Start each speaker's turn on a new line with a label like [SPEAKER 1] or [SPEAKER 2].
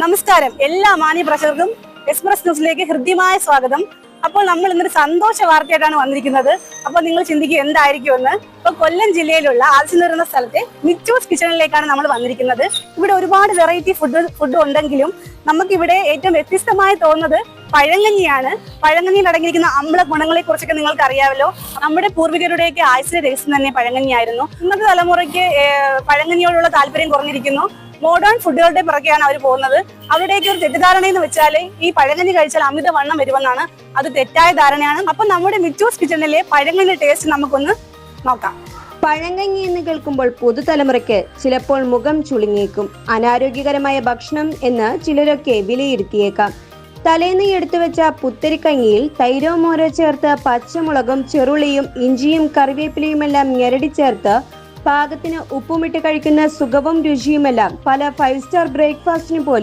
[SPEAKER 1] നമസ്കാരം. എല്ലാ മാന്യ പ്രേക്ഷകർക്കും എക്സ്പ്രസ് ന്യൂസിലേക്ക് ഹൃദ്യമായ സ്വാഗതം. അപ്പോൾ നമ്മൾ ഇന്നൊരു സന്തോഷ വാർത്തയായിട്ടാണ് വന്നിരിക്കുന്നത്. അപ്പോൾ നിങ്ങൾ ചിന്തിക്കുക എന്തായിരിക്കുമെന്ന്. ഇപ്പോൾ കൊല്ലം ജില്ലയിലുള്ള ആൽസിനൂർ എന്ന സ്ഥലത്തെ മിച്ചൂസ് കിച്ചണിലേക്കാണ് നമ്മൾ വന്നിരിക്കുന്നത്. ഇവിടെ ഒരുപാട് വെറൈറ്റി ഫുഡ് ഫുഡ് ഉണ്ടെങ്കിലും നമുക്കിവിടെ ഏറ്റവും വ്യത്യസ്തമായി തോന്നുന്നത് പഴങ്ങഞ്ഞിയാണ്. പഴങ്കഞ്ഞിയിൽ അടങ്ങിയിരിക്കുന്ന അമ്ല ഗുണങ്ങളെ കുറിച്ചൊക്കെ നിങ്ങൾക്ക് അറിയാമല്ലോ നമ്മുടെ പൂർവികരുടെയൊക്കെ ആയുസിലെ രഹസ്യം തന്നെ പഴങ്ങഞ്ഞിയായിരുന്നു. ഇന്നത്തെ തലമുറയ്ക്ക് പഴങ്ങഞ്ഞിയോടുള്ള താല്പര്യം കുറഞ്ഞിരിക്കുന്നു. മോഡേൺ ഫുഡുകളുടെ പുറകെയാണ് അവർ പോകുന്നത്. അവരുടെയൊക്കെ ഒരു തെറ്റിദ്ധാരണ എന്ന് വെച്ചാൽ ഈ പഴങ്കഞ്ഞി കഴിച്ചാൽ അമിത വണ്ണം വരുമെന്നാണ്. അത് തെറ്റായ ധാരണയാണ്. അപ്പൊ നമ്മുടെ മിച്ചൂസ് കിച്ചണിലെ പഴങ്കഞ്ഞി ടേസ്റ്റ് നമുക്കൊന്ന് നോക്കാം.
[SPEAKER 2] പഴങ്കഞ്ഞി എന്ന് കേൾക്കുമ്പോൾ പുതുതലമുറയ്ക്ക് ചിലപ്പോൾ മുഖം ചുളുങ്ങിയേക്കും. അനാരോഗ്യകരമായ ഭക്ഷണം എന്ന് ചിലരൊക്കെ വിലയിരുത്തിയേക്കാം. തലേന്ന് എടുത്തു വെച്ച പുത്തരിക്കഞ്ഞിയിൽ തൈരോ മോരോ ചേർത്ത് പച്ചമുളകും ചെറുളിയും ഇഞ്ചിയും കറിവേപ്പിലയുമെല്ലാം ഞെരടി ചേർത്ത് പാകത്തിന് ഉപ്പുമിട്ട് കഴിക്കുന്ന സുഖവും രുചിയുമെല്ലാം പല ഫൈവ് സ്റ്റാർ ബ്രേക്ക്ഫാസ്റ്റിന് പോലും